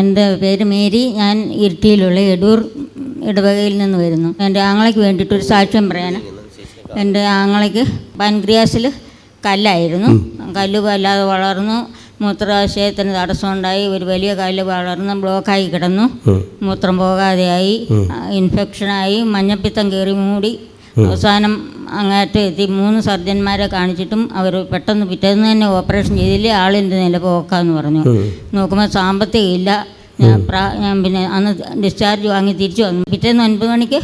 എന്റെ പേര് മേരി. ഞാൻ ഇരിട്ടിയിലുള്ള എടൂർ ഇടവകയിൽ നിന്ന് വരുന്നു. എന്റെ ആങ്ങളയ്ക്ക് വേണ്ടിയിട്ടൊരു സാക്ഷ്യം പറയാനാണ് എന്റെ ആങ്ങളയ്ക്ക് പാൻക്രിയാസിൽ കല്ലായിരുന്നു. കല്ല് വല്ലാതെ വളർന്നു. മൂത്രാശയത്തിന് തടസ്സമുണ്ടായി. ഒരു വലിയ കല്ല് വളർന്ന് ബ്ലോക്കായി കിടന്നു. മൂത്രം പോകാതെയായി. ഇൻഫെക്ഷനായി. മഞ്ഞപ്പിത്തം കയറി മൂടി. അവസാനം അങ്ങോട്ട് എത്തി. മൂന്ന് സർജന്മാരെ കാണിച്ചിട്ടും അവർ പെട്ടെന്ന് പിറ്റേന്ന് തന്നെ ഓപ്പറേഷൻ ചെയ്തില്ലേ? ആളിന്റെ നില പോക്കാന്ന് പറഞ്ഞു. നോക്കുമ്പോൾ സാമ്പത്തികം ഇല്ല. ഞാൻ പിന്നെ അന്ന് ഡിസ്ചാർജ് വാങ്ങി തിരിച്ചു വന്നു. പിറ്റേന്ന് ഒൻപത് മണിക്ക്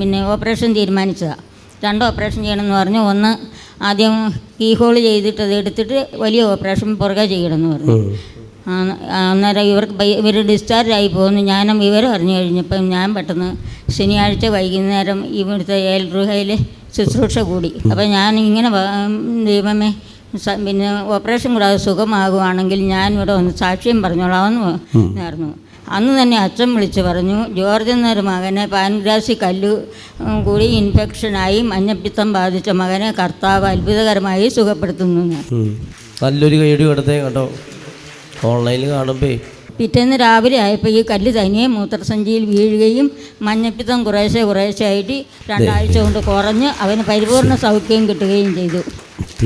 പിന്നെ ഓപ്പറേഷൻ തീരുമാനിച്ചതാണ് രണ്ട് ഓപ്പറേഷൻ ചെയ്യണമെന്ന് പറഞ്ഞു. ഒന്ന് ആദ്യം കീ ഹോൾ ചെയ്തിട്ട് അത് എടുത്തിട്ട് വലിയ ഓപ്പറേഷൻ പുറകെ ചെയ്യണമെന്ന് പറഞ്ഞു. അന്നേരം ഇവർക്ക് ഇവർ ഡിസ്ചാർജ് ആയി പോകുന്നു ഞാനും വിവരം അറിഞ്ഞു കഴിഞ്ഞപ്പം ഞാൻ പെട്ടെന്ന് ശനിയാഴ്ച വൈകുന്നേരം ഇവിടുത്തെ ഏൽ ഗൃഹയിൽ ശുശ്രൂഷ കൂടി. അപ്പം ഞാൻ ഇങ്ങനെ ദൈവമേ പിന്നെ ഓപ്പറേഷൻ കൂടാതെ സുഖമാകുവാണെങ്കിൽ ഞാൻ ഇവിടെ ഒന്ന് സാക്ഷ്യം പറഞ്ഞോളാമെന്ന് നേർന്നു. അന്ന് തന്നെ അച്ഛൻ വിളിച്ച് പറഞ്ഞു ജോർജ് എന്നൊരു മകനെ പാൻഗ്രാസി കല്ല് കൂടി ഇൻഫെക്ഷനായി മഞ്ഞപ്പിത്തം ബാധിച്ച മകനെ കർത്താവ് അത്ഭുതകരമായി സുഖപ്പെടുത്തുന്നു. നല്ലൊരു കൈയടി കൊടുത്തേ കേട്ടോ ഓൺലൈനിൽ കാണുമ്പേ. പിറ്റേന്ന് രാവിലെ ആയപ്പോൾ ഈ കല്ല് തനിയെ മൂത്രസഞ്ചിയിൽ വീഴുകയും മഞ്ഞപ്പിത്തം കുറേശ്ശെ കുറേശ്ശെ ആയിട്ട് രണ്ടാഴ്ച കൊണ്ട് കുറഞ്ഞ് അവന് പരിപൂർണ സൗഖ്യം കിട്ടുകയും ചെയ്തു.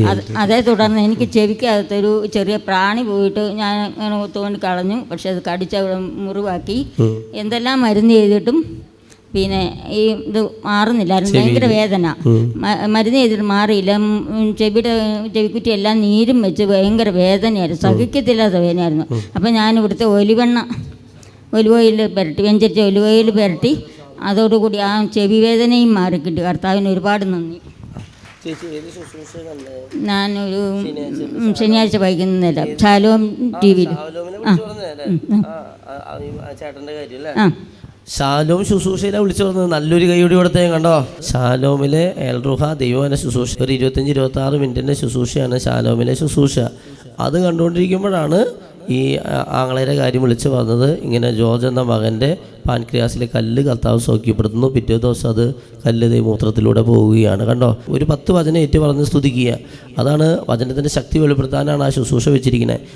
അത് അതേ തുടർന്ന് എനിക്ക് ചെവിക്കകത്തൊരു ചെറിയ പ്രാണി പോയിട്ട് ഞാൻ അങ്ങനെ ഒത്തുകൊണ്ട് കളഞ്ഞു. പക്ഷെ അത് കടിച്ച് അവിടെ മുറിവാക്കി. എന്തെല്ലാം മരുന്ന് ചെയ്തിട്ടും പിന്നെ ഈ ഇത് മാറുന്നില്ലായിരുന്നു ഭയങ്കര വേദന. മരുന്ന് ചെയ്തിട്ട് മാറിയില്ല. ചെവിയുടെ ചെവിക്കുറ്റി എല്ലാം നീരും വെച്ച് ഭയങ്കര വേദനയായിരുന്നു. സഹിക്കത്തില്ലാത്ത വേദനയായിരുന്നു. അപ്പം ഞാൻ ഇവിടുത്തെ ഒലിവെണ്ണ ഒലിവോയിൽ പുരട്ടി വെഞ്ചരിച്ച ഒലിവോയിൽ പുരട്ടി അതോടുകൂടി ആ ചെവി വേദനയും മാറിക്കിട്ടി. കർത്താവിന് ഒരുപാട് നന്ദി. ഞാനൊരു ശനിയാഴ്ച വൈകുന്നേരം. ശാലോം ടി വിയിൽ ചേട്ടന്റെ കാര്യം അല്ലേ? ആ. ശാലോം ശുശ്രൂഷയിലെ വിളിച്ചു പറഞ്ഞത് നല്ലൊരു കൈയോടി കൊടുത്തേ കണ്ടോ? ശാലോമിലെ എൽറുഹ ദൈവന ശുശ്രൂഷ. ഒരു ഇരുപത്തഞ്ച് ഇരുപത്തി ആറ് മിനിറ്റിന്റെ ശുശ്രൂഷയാണ് ശാലോമിലെ ശുശ്രൂഷ. അത് കണ്ടുകൊണ്ടിരിക്കുമ്പോഴാണ് ഈ ആങ്ങളയുടെ കാര്യം വിളിച്ചു പറഞ്ഞത്. ഇങ്ങനെ ജോർജ് എന്ന മകന്റെ പാൻക്രിയാസിലെ കല്ല് കർത്താവ് സൗഖ്യപ്പെടുത്തുന്നു. പിറ്റേ ദിവസം അത് കല്ല് മൂത്രത്തിലൂടെ പോവുകയാണ്. കണ്ടോ? ഒരു പത്ത് വചനം ഏറ്റു പറഞ്ഞ് സ്തുതിക്കുക. അതാണ് വചനത്തിന്റെ ശക്തി വെളിപ്പെടുത്താനാണ് ആ ശുശ്രൂഷ വെച്ചിരിക്കുന്നത്.